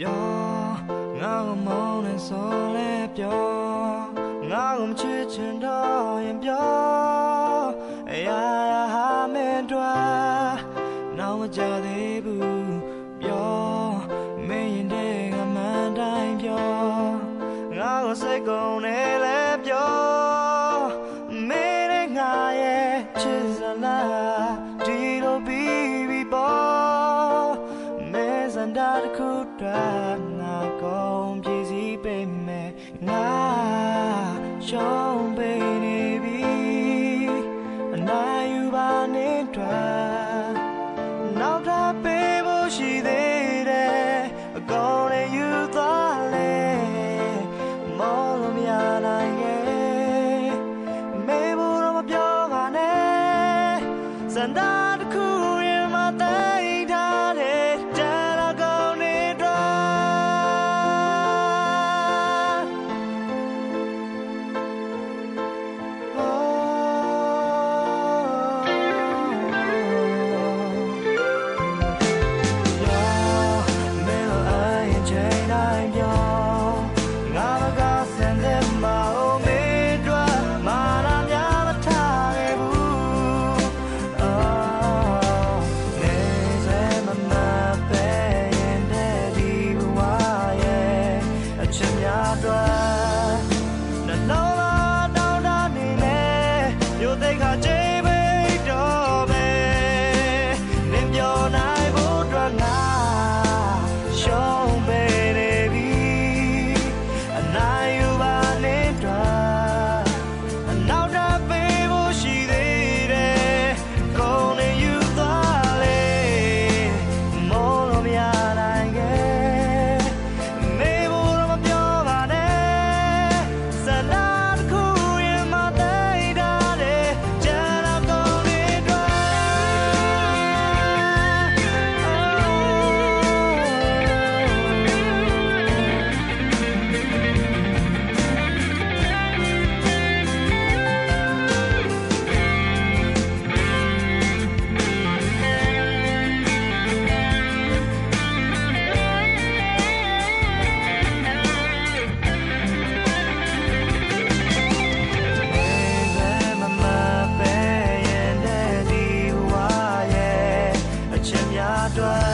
ပြောငါ့ကိုမောင်းနေဆိုလဲပြောငါ့ကိုမချစ်ချင်တော့ရင်ပြောအရာရာဟာမင်းတို့နောက်မကြသေးဘူးပြောမင်းရင်တဲ့ကမှန်တိုင်းပြောငါ့ကိုစိတ်ကုန်နေလဲပြောမင်းနဲ့ငါရဲ့ချစ်စလား အတွက်နာကောင်းပြည်စည်းပေမဲ့ငါရှောင်းပေနေပြီအနာယူပါနေအတွက်နောက်ထပ်ပေးဖို့ရှိသေးတယ်အကောင်းနဲ့ယူသွားလဲမောလို့မရနိုင်ရဲ့မေဖို့တော့မပြောပါနဲ့စန္ဒာ toi.